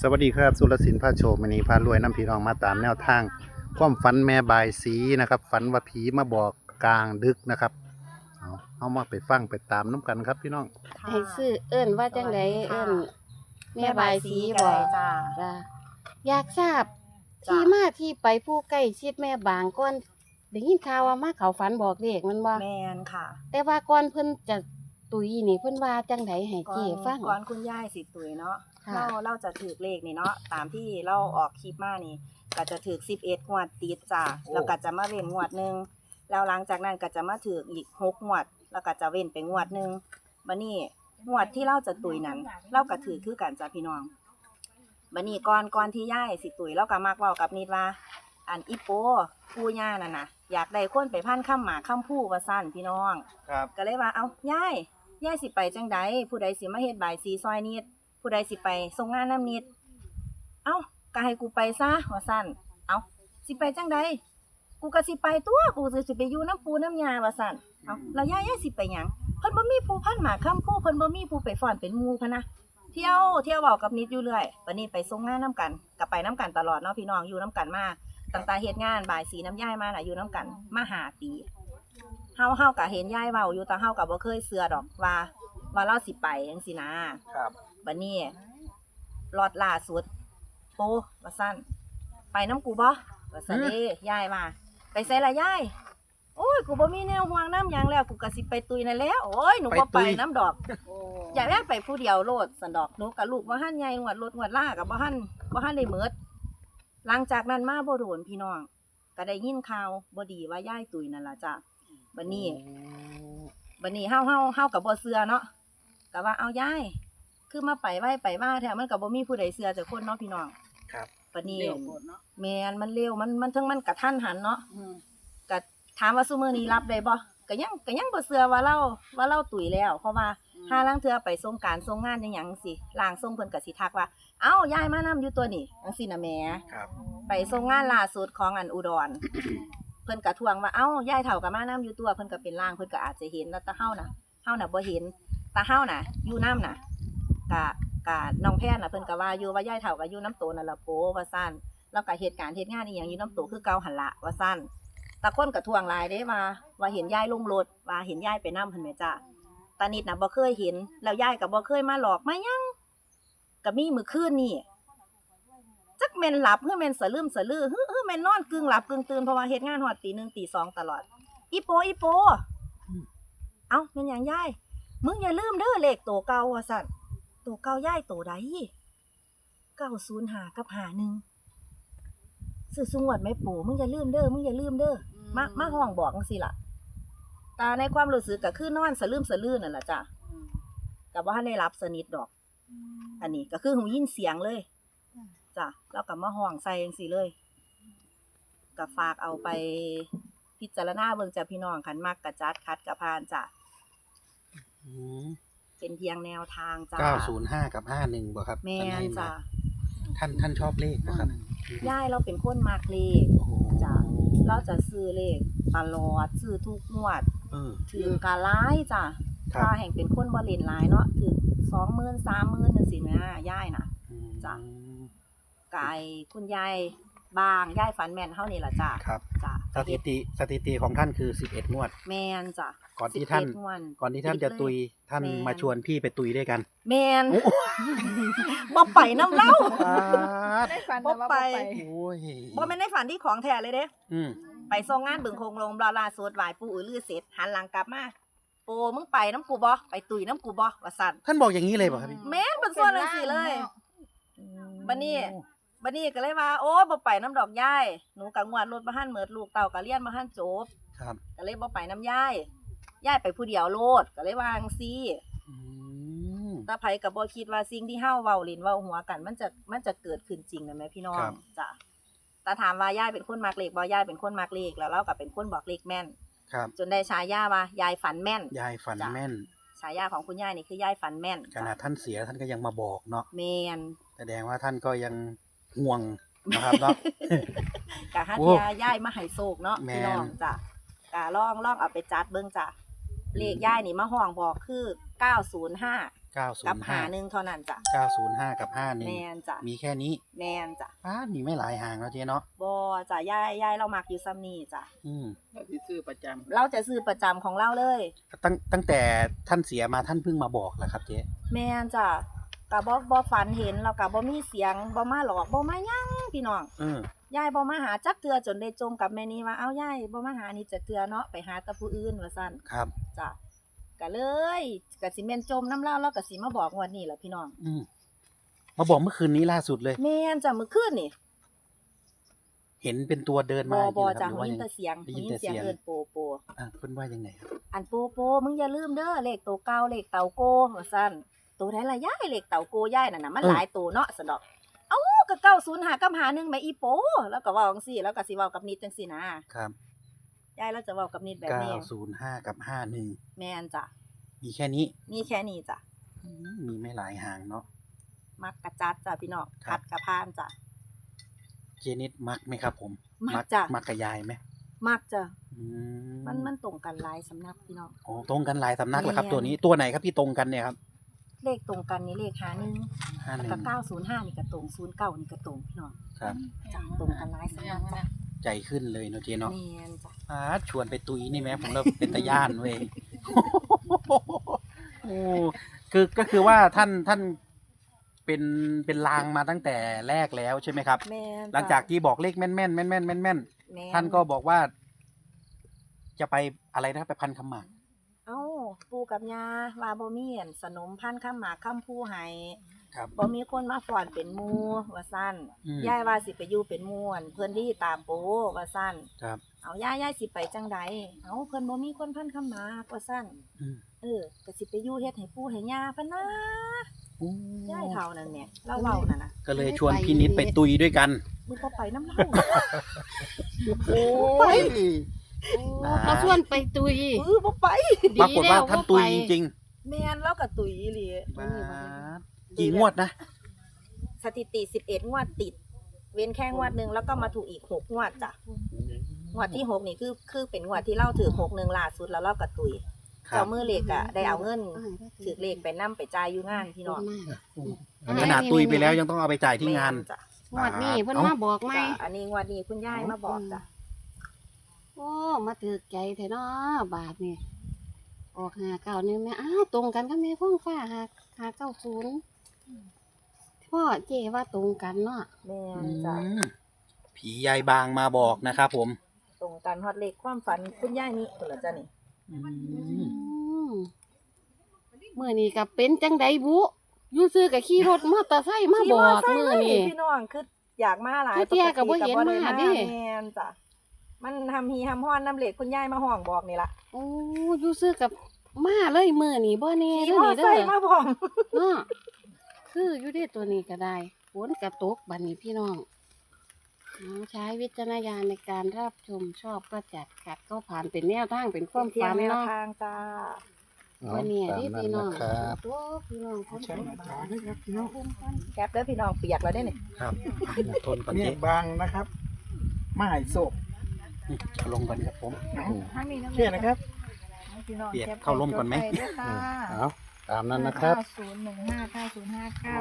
สวัสดีครับ สุรศิลป์พาโชคมณีพารวยน้ำพี่น้องมาตามแนวทาง ความฝันแม่บายสีนะครับ ฝันว่าผีมาบอกกลางดึกนะครับเอาเอามาไปฟังไปตามน้ำกันครับพี่น้องให้ซื้อเอิ้นว่าจังไดเอิ้นแม่บายสีก็บ่ได้จ้า จ้ะอยากทราบ จ้ะ ที่มาที่ไปผู้ใกล้ชิดแม่บางก่อนได้ยินข่าวว่ามาเขาฝันบอกเลขมันบ่แมนค่ะแต่ว่าก่อนเพิ่นจะตุยนี่เพิ่นว่าจังไดให้ก่อเจ้นฟังก่อนคุณย่ายสิตุยเนาะ ค่ะ เราเราจะถือเลขนี่เนาะตามที่เราออกคลิปมานี่ ก็จะถือสิบเอ็ดงวดติดจ้าแล้วก็จะมาเว้นงวดหนึ่งแล้วหลังจากนั้นก็จะมาถืออีกหกงวด แล้วก็จะเว้นไปงวดหนึ่งบันนี้งวดที่เราจะตุยนั้น เราก็ถือคือกันจ้าพี่น้องบันนี้ก่อนก่อนที่ย่ายสิตุยเราก็มักเว้ากับนิดว่า อันอีโปผู้ย่าน่ะนะอยากได้คนไปพันข้ามหมาข้ามผู้ว่าสั้นพี่น้อง ครับ ก็เลยว่าเอายายยายสิไปจังใดผู้ใดสิมาเฮ็ดบายสีซอยนิด ผู้ใดสิไปส่งงานน้ำนิด เอ้าก็ให้กูไปซะว่าซั่นเอาสิไปจังใดกูก็สิไปตัวกูสิสิไปอยู่น้ำปูน้ำยาว่าซั่นเอาแล้วยายยายสิไปหยังเพิ่นบ่มีผู้พันหมาค้ำผู้เพิ่นบ่มีผู้ไปฟ้อนเป็นหมู่พะนะเที่ยวเที่ยวเว้ากับนิดอยู่เรื่อยวันนี้ไปส่งงานน้ำกันก็ไปน้ำกันตลอดเนาะพี่น้องอยู่น้ำกันมาตั้งแต่เฮ็ดงานบ่ายสีน้ำยายมาน่ะอยู่น้ำกันมาหาปีเฮาเฮาก็เห็นยายเว้าอยู่แต่เฮาก็บ่เคยเชื่อดอกว่าว่าเราสิไปจังซี่นะครับ บัดนี้รอดล่าสุด โปว่าซั่นไปน้ำกูบ่ว่าซั่นหือเด้ยายมา ไปไสล่ะยายโอ้ยกูบ่มีแนวห่วงน้ำหยังแล้วกูก็สิไปตุยนั่นแหล้วโอ้ยหนูบ่ไปน้ำดอกอยากได้ไปผู้เดียวโลดสันดอกหนูกับลูกบ่หันใหญ่งวดรถงวดล่ากับบ่หันบ่หันได้เมิดหลังจากนั้นมาบ่โดนพี่น้องก็ได้ยินข่าวบ่ดีว่าย่ายตุยนั่นล่ะจ้ะบัดนี้ บัดนี้เฮาเฮาเฮากับบ่เชื่อเนาะก็ว่าเอาย่าย คือมาไปไว้ไปมาแท้มันก็บ่มีผู้ใดเชื่อจักคนเนาะพี่น้องครับบัดนี้แม่นมันเร็วมันมันทั้งมันกระทันหันเนาะก็ถามว่าซุมื้อนี้รับได้บ่ก็ยังก็ยังบ่เชื่อว่าเราว่าเราตุยแล้ว เพราะว่าถ้าล่างเทือไปส่งการส่งงานอหยังสิล่างส่งเพิ่นก็สิทักว่า เอ้ายายมานำอยู่ตัวนี่จังซี่นะแหม่ ครับไปส่งงานล่าสุดของอันอุดร เพิ่นก็ทวงว่าเอ้ายายเฒ่าก็มานำอยู่ตัวเพิ่นก็เป็นล่างเพิ่นก็อาจจะเห็นแล้วแต่เฮาน่ะเฮาน่ะบ่เห็นแต่เฮาน่ะอยู่น้ำน่ะ กะกะน้องแพทย์น่ะเพิ่นก็ว่าอยู่ว่ายายเฒ่าก็อยู่น้ำโตนั่นล่ะโปว่าซั่นแล้วก็เหตุการณ์เหตุงานอีหยังอยู่น้ำโตคือเก่าหั่นละว่าซั่นแต่คนก็ทวงหลายเด้ว่าว่าเห็นยายลงรถว่าเห็นยายไปนํเพิ่นแม่จ้าตานิดนะบ่เคยเห็น แล้วยายก็บ่เคยมาหลอกมาหยังก็มีมื้อคืนนี่จักแม่นหลับหรือแม่นสะลืมสะลือฮึฮึแม่นนอนกึ่งหลับกึ่งตื่นเพราะว่าเฮ็ดงานฮอดตีหนึ่งตีสองตลอด อีโปอีโปเอ้าแม่นหยังยายมึงอย่าลืมเด้อเลขโตวเก่าว่าซั่นโตวเก่ายายโตวใด905กับ51ซื้อสุงวดไหม่ปู่มึงอย่าลืมเด้อมึงอย่าลืมเด้อมามาห้องบอกจังซี่ล่ะตาในความรู้สึกก็คือนอนสะลืมสะลือนั่นแหละจ้ะกับว่าได้รับสนิทดอก อันนี้ก็คือหูยินเสียงเลยจ้ะแล้วกับมาห้องใส่จังซี่เลยกับฝากเอาไปพิจารณาเบิ่งจ้ะพี่น้องคันมักกะจัดคัดกะพานจ้ะ เป็นเพียงแนวทางจ้ะเก้าศูนย์ห้ากับห้าหนึ่งบ่ครับแม่นจ้ะ ท่านท่านชอบเลขบ่ครับย่ายเราเป็นคนมักเลข โอ้โหจ้ะ เราจะซื้อเลขตลอดซื้อทุกงวดเออถือกะร้ายจ้ะครับป้าแห่งเป็นคนบ่เล่นหลายเนาะถือสองหมื่นสามหมื่นจังซี่นะย่ายน่ะอืมจ้ะกายคุณยาย บางยายฝันแม่นเฮานี่ล่ะจ้ะครับจ้ะสถิติสถิติของท่านคือสิบเอ็ดงวด แม่นจ้ะก่อนที่ท่าน 11งวด ก่อนที่ท่านจะตุยท่านแม่น มาชวนพี่ไปตุยด้วยกันแม่นบ่ไปน้ำเล่า ได้ฝันบ่แต่ว่าไป บ่ไป โอ้ยบ่แม่นในฝันที่ของแท้เลยเด้ อืมไปส่งงานบึงคงลงบลาลาสวดไหว้ปู่อือลือเสร็จหันหลังกลับมาโปมึงไปน้ำกูบ่ไปตุยน้ำกูบ่ว่าซั่นท่านบอกอย่างนี้เลยป่ะครับพี่แม่นเป็นส่วนจังซี่เลย บัดนี้ บัดนี้ก็เลยว่าโอ้ยบ่ไปน้ำดอกยายหนูกังวดรถบ่ทันเมิดลูกเต่าก็เรียนบ่ทันจบครับก็เลยบ่ไปน้ำยายยายไปผู้เดียวโลดก็เลยวาจั่งซี่อืม ตาไผก็บ่คิดว่าสิ่งที่เฮาเว้าเล่นเว้าหัวกัน มันจะมันจะเกิดขึ้นจริงนะแม่พี่น้องครับ จ้ะตาถามว่ายายเป็นคนมักเลขบ่ยายเป็นคนมักเลขแล้วเราก็เป็นคนบอกเลขแม่น ครับ จนได้ฉายาว่ายายฝันแม่น ยายฝันจ้ะ แม่นฉายาของคุณยายนี่คือยายฝันแม่นขนาดท่านเสียท่านก็ยังมาบอกเนาะแมนแสดงว่าท่านก็ยัง ห่วงนะครับเนาะ กะฮัทโอ้ยายายมาให้โศกเนาะแม่น พี่น้องจ้ะกะลองลองเอาไปจัดเบิ่งจ้ะเลขยายนี่มาห้องบอกคือ 905เก้าศูกับนย์หาห้าหนึ่งเท่านั้นจ้ะเก้าศูนย์ห้ากับห้าหนึ่งแมนจ้ะมีแค่นี้แมนจ้ะอ้ามีไม่หลายห่างแล้วเจ๊เนาะบอจ้ะยายยายเรามักอยู่ซ้ำนี่จ้ะอืมเราที่ซื้อประจเราจะซื้อประจำของเราเลย ตั้งตั้งแต่ท่านเสียมาท่านเพิ่งมาบอกแหละครับเจ๊แมนจ้ะ กับ่บ่ฝันเห็นแล้วกับบ่มีเสียงบ่มาหลอกบ่มาหยังพี่น้องเออยายบ่มาหาจักเทือจนได้จมกับแม่นี้ว่าเอ้ายายบ่มาหานี่จักเทือเนาะไปหาแตะผู้อื่นว่าซั่นครับจ้ะก็เลยก็สิแม่นจมน้ำเล่าแล้วก็สิมาบอกงวดนี้แหละพี่น้องอืมมาบอกเมื่อคืนนี้ล่าสุดเลย แม่นจ้ะมื้อคืนนี่เห็นเป็นตัวเดินบมาอจบริองๆจ้ะหรือว่ายิยันงไงแต่เสียงได้ยินยินแต่เสียงเสียงเอิ้นโปโปอะเพิ่นว่ายังไงครับอันโปโปมึงอย่าลืมเด้อเลขตัวเก่าเลขเต่าโกว่าซั่น ตัวไหนล่ะยายเลขเต่าโกยายน่ะนะมันเออหลายตัวเนาะสะดอกเอ้าก็เก้าศูนย์หากับหาหนึ่งแม่อีโป แล้วก็เว้าจังซี่ แล้วก็สิเว้ากับนิดจังซี่นะครับยายเราจะเว้ากับนิดแบบเก้านี้ศูนย์ห้ากับห้าหนึ่งแม่นจ้ะมีแค่นี้มีแค่นี้จ้ะอืมมีไม่หลายห่างเนาะ มักกะจัดจ้ะพี่น้องครัคับดกะพานจ้ะ เจนิดมักไหมครับผมมักจ้ะ มักกับยายไหมมักจ้ะอืมันมันตรงกันหลายสำนักพี่น้อง โอ้ตรงกันหลายสำนักเหรอครับ แม่น ตัวนี้ตัวไหนครับที่ตรงกันเนี่ยครับ เลขตรงกันนี่เลขหาหนึ่งห้าหแล้วนึ่งก็เก้าศูนย์ห้านี่ก็ตรงศูนย์เก้านี่ก็ตรงพี่น้องครับ จ้ะตรงกันหลายสำนักจ้ะใจขึ้นเลยเนาะเจเนาะแม่นจ้ะอาชวนไปตุยนี่ไหมผมเราเป็นตาย่านเว้ยโอ้คือก็คือว่าท่านท่านเป็นเป็นลางมาตั้งแต่แรกแล้วใช่ไหมครับ แม่นจ้ะหลังจากที่บอกเลขแม่นแม่นแม่นแม่นแม่นแม่นแม่ท่านก็บอกว่า จะไปอะไรนะไปพันคำหมากเอ้า ปู่กับย่าว่าบ่มีอันสนมพันธุ์ข้ามหมากข้ามผู้ให้ครับ บ่มีคนมาฟ้อนเป็นหมู่ว่าซั่นอืม ยายว่าสิไปอยู่เป็นหมู่อั่นเพิ่นที่ตามโปว่าซั่นครับเอายายยายสิไปจังใดเอ้าเพิ่นบ่มีคนพันคำหมากว่าซั่นอืมเออก็สิไปอยู่เฮ็ดให้ปู่ให้ย่าพะนะโอ้ยายเฒ่านั่นแหละเราเว้านั่นน่ะก็เลยชวนพี่นิดไปตุยด้วยกัน มึงบ่ไปนำเราโอ้ย โอ้นะเขาชวนไปตุยเออบ่ไปดีปรากฏว่าแล้วท่านตุยบ่ไปจริงแม่นเราก็ตุยอีหลีๆมากี่งวดนะสถิติ11งวดติด เว้นแค่งวดหนึงแล้วก็มาถูกอีก6งวดจ้ะงวดที่6นี่คือคือเป็นงวดที่เล่าถือ6นึงล่าสุดแล้วเราก็ตุยครัเจ้าบมือเลขอะได้เอาเงินถือเลขไปนํไปจ่ายอยู่งานพี่น้องขนาดตุยไปแล้วยังต้องเอาไปจ่ายที่งาน แม่จ้ะงวดนี้เพิ่นเอ้ามาบอกไหมจ้ะอันนี้งวดนี้คุณยายมาบอกจ้ะ โอ้ มาถือใจแท้เนาะบาทนี่ออกหาเก้านี่แม่อ้าวตรงกันกับแม่ฟ้องฟ้าหาหาเก้าศูนย์พ่อเจว่าตรงกันเนาะแม่อืนจ้ะมผียายบางมาบอกนะครับผมตรงกันฮอดเลขความฝันคุณยายนี่เพิ่นละจ้ะนี่อืมอืมมื่อนี้ก็เป็นจังไดบุอยู่ซื้อกับขี่รถมอเตอร์ไซค์มาบอกขี่มื่อไซค์นี้พี่น้องคืออยากมาหลายคือเที่ยก็บ่เห็นปติมาได้เด้ แม่นจ้ะ มันทำฮีทำฮ้อนน้ำเลขคุณยายมาห้องบอกนี่ล่ะโอ้อยู่ซื้อกับมาเลยมื่อนี้บ่แน่ขี่เด้อมอนี่ไซเด้อค์มาพร้อมเนาะคืออยู่ได้ตัวนี้ก็ได้ฝนกระตกบัดนี้พี่น้องเอาใช้วิจารณญาณในการรับชมชอบก็จัดขัดก็ผ่านเป็นแนวทางเป็นความเที่ยฝังนแนวเนาะทางจ้าวันนี้ตามที่นั้นพี่น้องนะครับโอ้พี่น้องคนำใช้หน้าจอด้วยครับพี่น้องแคปเด้อพี่น้องเปียกแล้วเด้อนี่ครับทนก่อนเนี่เจ๊ยบางนะครับมาหายโศก เอาลงก่อนครับผมเนี่ยนะครับเปียกเข้าร่มก่อนไหมจดว้ด้วยค่ะเอาตามนั้นนะครับ ศูนย์หนึ่งห้าเก้าศูนย์ห้าเก้า